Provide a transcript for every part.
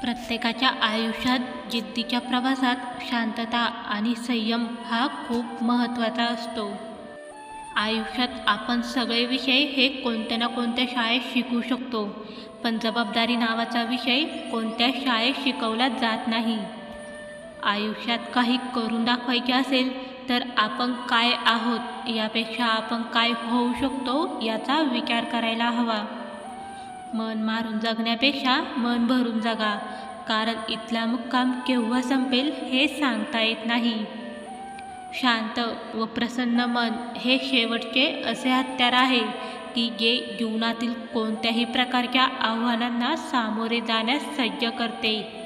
प्रत्येकाच्या आयुष्यात जिद्दीच्या प्रवासात शांतता आणि संयम हा खूप महत्त्वाचा असतो. आयुष्यात आपण सगळे विषय हे कोणत्या ना कोणत्या शाळेत शिकू शकतो पण जबाबदारी नावाचा विषय कोणत्या शाळेत शिकवला जात नाही. आयुष्यात काही करून दाखवायचे असेल तर आपण काय आहोत यापेक्षा आपण काय होऊ शकतो याचा विचार करायला हवा. मन मारून जगण्यापेक्षा मन भरून जगा. कारण इथला मुक्काम केव्हा संपेल हे सांगता येत नाही. शांत व प्रसन्न मन हे शेवटचे असे हत्यार आहे. की जे जीवनातील कोणत्याही प्रकारच्या आव्हानांना सामोरे जाण्यास सज्ज करते.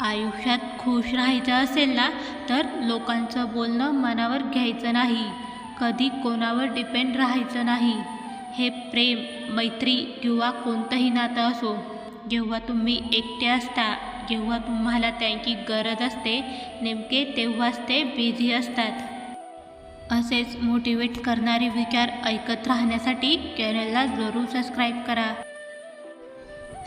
आयुष्यात खुश राहायचं असेल ना तर लोकांचं बोलणं मनावर घ्यायचं नाही. कधी कोणावर डिपेंड राहायचं नाही. हे प्रेम मैत्री किंवा कोणतंही नातं असो जेव्हा तुम्ही एकटे असता जेव्हा तुम्हाला त्यांची गरज असते नेमके तेव्हाच ते बिझी असतात. असेच मोटिवेट करणारे विचार ऐकत राहण्यासाठी चॅनलला जरूर सबस्क्राईब करा.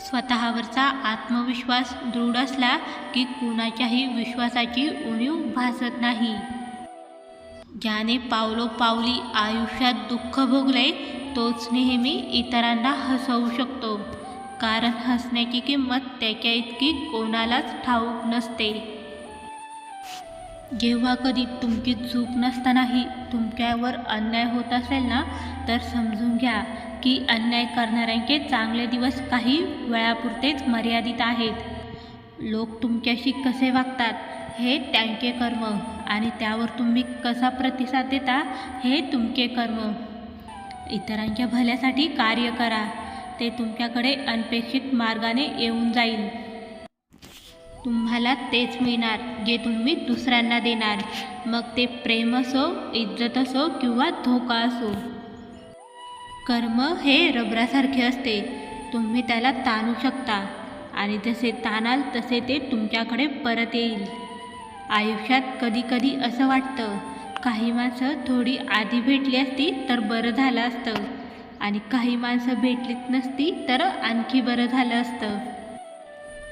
स्वतःवरचा आत्मविश्वास दृढ असला की कुणाच्याही विश्वासाची उणीव भासत नाही. ज्याने पावलोपावली आयुष्यात दुःख भोगले तोच नेहमी इतरांना हसवू शकतो. कारण हसण्याची किंमत त्याच्या इतकी कोणालाच ठाऊक नसते. जेव्हा कधी तुमची चूक नसतानाही तुमच्यावर अन्याय होत असेल ना तर समजून घ्या की अन्याय करणाऱ्यांचे चांगले दिवस काही वेळापुरतेच मर्यादित आहेत. लोक तुमच्याशी कसे वागतात हे त्यांचे कर्म आणि त्यावर तुम्ही कसा प्रतिसाद देता हे तुमचे कर्म. इतरांच्या भल्यासाठी कार्य करा. ते तुमच्याकडे अनपेक्षित मार्गाने येऊन जाईल. तुम्हाला तेच मिळणार जे तुम्ही दुसऱ्यांना देणार. मग ते प्रेम असो इज्जत असो किंवा धोका असो. कर्म हे रबरासारखे असते. तुम्ही त्याला ताणू शकता. आणि जसे ताणाल तसे ते तुमच्याकडे परत येईल. आयुष्यात कधीकधी असं वाटतं काही माणसं थोडी आधी भेटली असती तर बरं झालं असतं. आणि काही माणसं भेटलीच नसती तर आणखी बरं झालं असतं.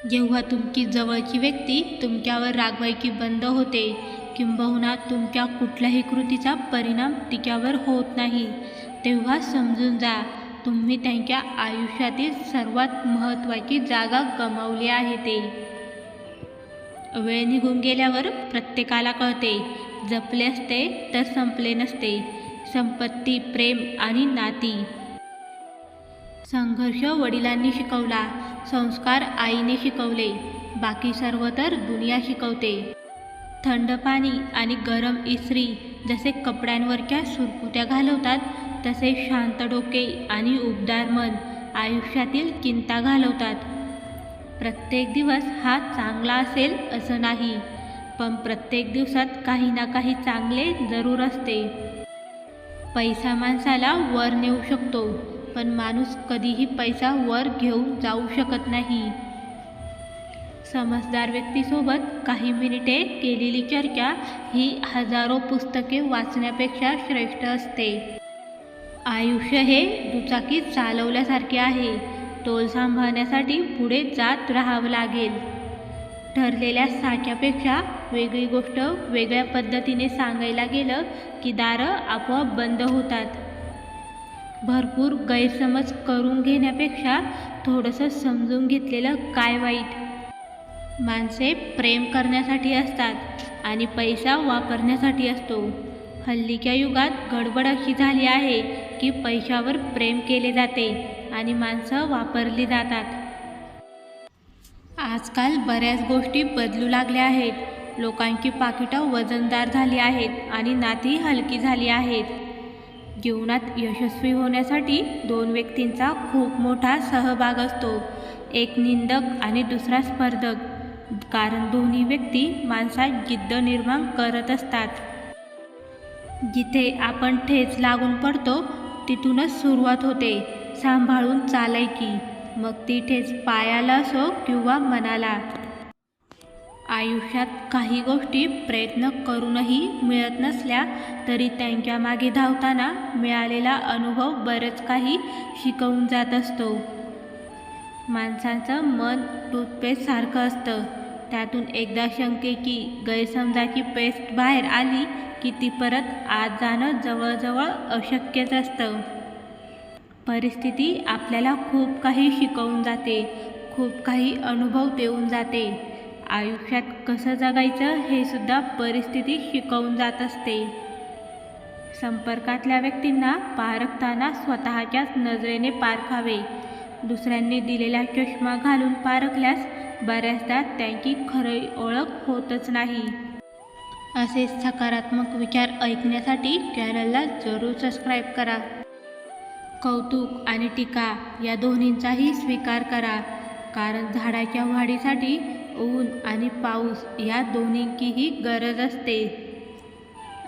जेव्हा तुमची जवळची व्यक्ती तुमच्यावर रागवायची बंद होते किंबहुना तुमच्या कुठल्याही कृतीचा परिणाम तिच्यावर होत नाही. तेव्हा समजून जा तुम्ही त्यांच्या आयुष्यातील सर्वात महत्त्वाची जागा गमावली आहे ते. वेळ निघून गेल्यावर प्रत्येकाला कळते जपले असते तर संपले नसते. संपत्ती प्रेम आणि नाती. संघर्ष वडिलांनी शिकवला संस्कार आईने शिकवले बाकी सर्व तर दुनिया शिकवते. थंड पाणी आणि गरम इस्त्री जसे कपड्यांवरच्या सुरकुत्या घालवतात तसे शांत डोके आणि उबदार मन आयुष्यातील चिंता घालवतात. प्रत्येक दिवस हा चांगला असेल असं नाही. पण प्रत्येक दिवसात काही ना काही चांगले जरूर असते. पैसा माणसाला वर नेऊ शकतो पण माणूस कधीही पैसा वर घेऊन जाऊ शकत नाही. समजदार व्यक्तीसोबत काही मिनिटे केलेली चर्चा ही हजारो पुस्तके वाचण्यापेक्षा श्रेष्ठ असते. आयुष्य हे दुचाकी चालवल्यासारखे आहे. तोल सांभाळण्यासाठी पुढे जात राहावं लागेल. ठरलेल्या साच्यापेक्षा वेगळी गोष्ट वेगळ्या पद्धतीने सांगायला गेलं की दारं आपोआप बंद होतात. भरपूर गैरसमज करून घेण्यापेक्षा थोडंसं समजून घेतलेलं काय वाईट? माणसे प्रेम करण्यासाठी असतात आणि पैसा वापरण्यासाठी असतो. हल्लीच्या युगात गडबड अशी झाली आहे की पैशावर प्रेम केले जाते आणि माणसं वापरली जातात. आजकाल बऱ्याच गोष्टी बदलू लागल्या आहेत. लोकांची पाकिटं वजनदार झाली आहेत आणि नाती हलकी झाली आहेत. जीवनात यशस्वी होण्यासाठी दोन व्यक्तींचा खूप मोठा सहभाग असतो. एक निंदक आणि दुसरा स्पर्धक. कारण दोन्ही व्यक्ती माणसात जिद्द निर्माण करत असतात. जिथे आपण ठेच लागून पडतो तिथूनच सुरुवात होते. सांभाळून चालायची मग ती ठेच पायाला असो किंवा मनाला. आयुष्यात काही गोष्टी प्रयत्न करूनही मिळत नसल्या तरी त्यांच्या मागे धावताना मिळालेला अनुभव बरंच काही शिकवून जात असतो. माणसाचं मन टूथपेस्टसारखं असतं. त्यातून एकदा शंकेची गैरसमजाची पेस्ट बाहेर आली की ती परत आत जाणं जवळजवळ अशक्यच असतं. परिस्थिती आपल्याला खूप काही शिकवून जाते खूप काही अनुभव देऊन जाते. आयुष्यात कसं जगायचं हे सुद्धा परिस्थिती शिकवून जात असते. संपर्कातल्या व्यक्तींना पारखताना स्वतःच्याच नजरेने पारखावे. दुसऱ्यांनी दिलेला चष्मा घालून पारखल्यास बऱ्याचदा त्यांची खरी ओळख होतच नाही. असे सकारात्मक विचार ऐकण्यासाठी चॅनलला जरूर सबस्क्राईब करा. कौतुक आणि टीका या दोन्हींचाही स्वीकार करा. कारण झाडाच्या वाढीसाठी ऊन आणि पाऊस या दोन्हींचीही गरज असते.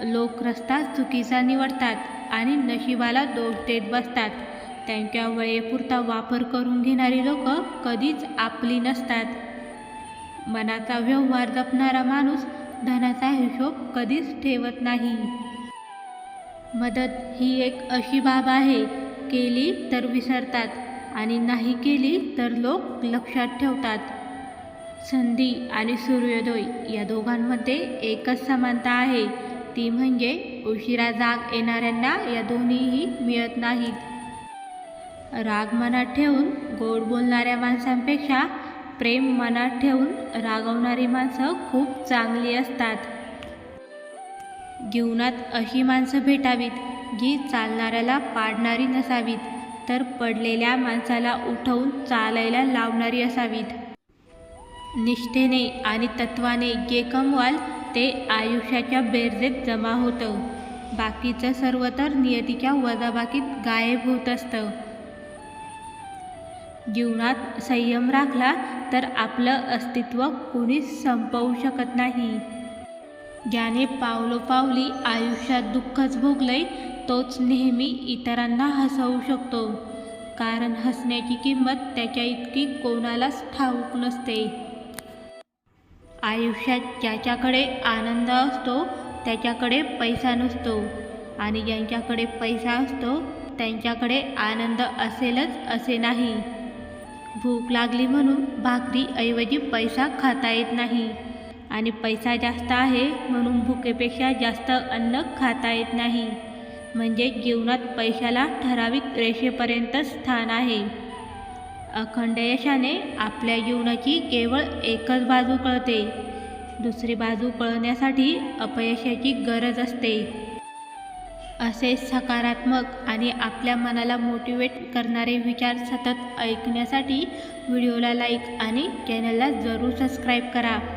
लोक रस्ता चुकीचा निवडतात आणि नशिबाला दोष देत बसतात. त्यांच्या वेळेपुरता वापर करून घेणारी लोक कधीच आपली नसतात. मनाचा व्यवहार जपणारा माणूस धनाचा हिशोब कधीच ठेवत नाही. मदत ही एक अशी बाब आहे केली तर विसरतात आणि नाही केली तर लोक लक्षात ठेवतात. संधी आणि सूर्योदय या दोघांमध्ये एकच समानता आहे. ती म्हणजे उशिरा जाग येणाऱ्यांना या दोन्हीही मिळत नाहीत. राग मनात ठेवून गोड बोलणाऱ्या माणसांपेक्षा प्रेम मनात ठेवून रागवणारी माणसं खूप चांगली असतात. जीवनात अशी माणसं भेटावीत जी चालणाऱ्याला पाडणारी नसावीत तर पडलेल्या माणसाला उठवून चालायला लावणारी असावीत. निष्ठेने आणि तत्वाने जे कमवाल ते आयुष्याच्या बेरजेत जमा होतं. बाकीचं सर्व तर नियतीच्या वजाबाकीत गायब होत असतं. जीवनात संयम राखला तर आपलं अस्तित्व कोणीच संपवू शकत नाही. ज्याने पावलोपावली आयुष्यात दुःखच भोगलंय तोच नेहमी इतरांना हसवू शकतो. कारण हसण्याची किंमत त्याच्या इतकी कोणालाच ठाऊक नसते. आयुष्यात ज्याच्याकडे आनंद असतो त्याच्याकडे पैसा नसतो. आणि ज्यांच्याकडे पैसा असतो त्यांच्याकडे आनंद असेलच असे नाही. भूक लागली म्हणून भाकरीऐवजी पैसा खाता येत नाही. आणि पैसा जास्त आहे म्हणून भुकेपेक्षा जास्त अन्न खाता येत नाही. म्हणजे जीवनात पैशाला ठराविक रेषेपर्यंत स्थान आहे. अखंड यशाने आपल्या जीवनाची केवळ एकच बाजू कळते. दुसरी बाजू कळण्यासाठी अपयशाची गरज असते. असे सकारात्मक आणि आपल्या मनाला मोटिवेट करणारे विचार सतत ऐकण्यासाठी व्हिडिओला लाईक आणि चॅनलला जरूर सबस्क्राईब करा.